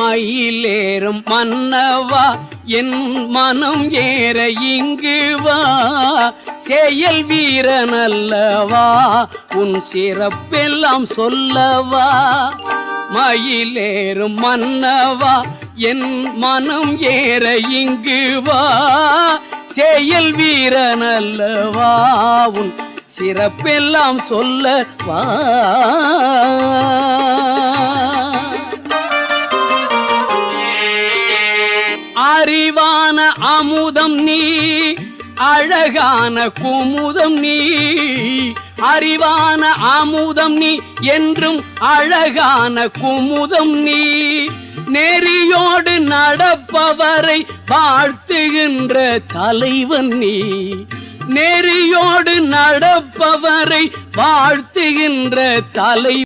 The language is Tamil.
மயிலேறும் மன்னவா என் மனம் ஏற இங்கு வா. செயல் வீரனல்லவா உன் சிறப்பெல்லாம் சொல்லவா. மயிலேறும் மன்னவா என் மனம் ஏற இங்கு வா. செயல் வீரனல்லவா உன் சிறப்பெல்லாம் சொல்லவா. அறிவான அமுதம் நீ அழகான குமுதம் நீ அறிவான அமுதம் நீ என்றும் அழகான குமுதம் நீ. நெறியோடு நடப்பவரை வாழ்த்துகின்ற தலைவன் நீ. நெறியோடு நடப்பவரை வாழ்த்துகின்ற தலை